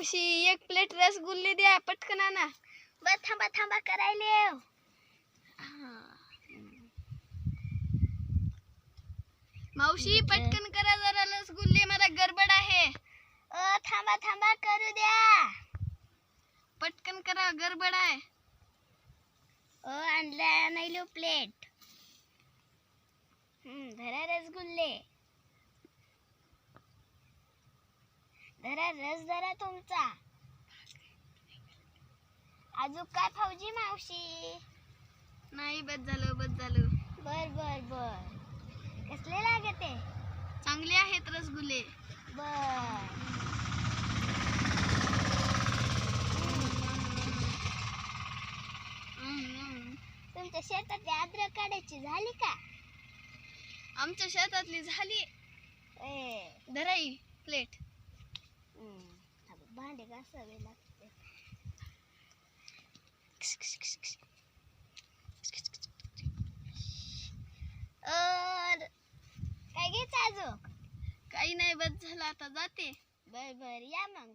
मावशी एक प्लेट रसगुल्ले द्या पटकन आणा. बर थांबा थांबा करायले. मावशी पटकन करा जरा रसगुल्ले मला गडबड आहे. अ थांबा थांबा करू द्या. पटकन करा गडबड आहे. अ आणला नाही लो प्लेट. हम्म धरा रसगुल्ले. धरा रस धरा तुमचा अजून काय फौजी मावशी? नाही बस झालं बस झालं. बर बर बर. कसले लागते चांगले आहेत रसगुल्ले. बर. तुमच्या शेतातली अद्रक काढायची झाली का? आमच्या शेतातली झाली. ए. धराई प्लेट. भांडे घासावे लागते. काय घ्यायचं अजून? काही नाही बस झालं आता जाते. बर बर या मग.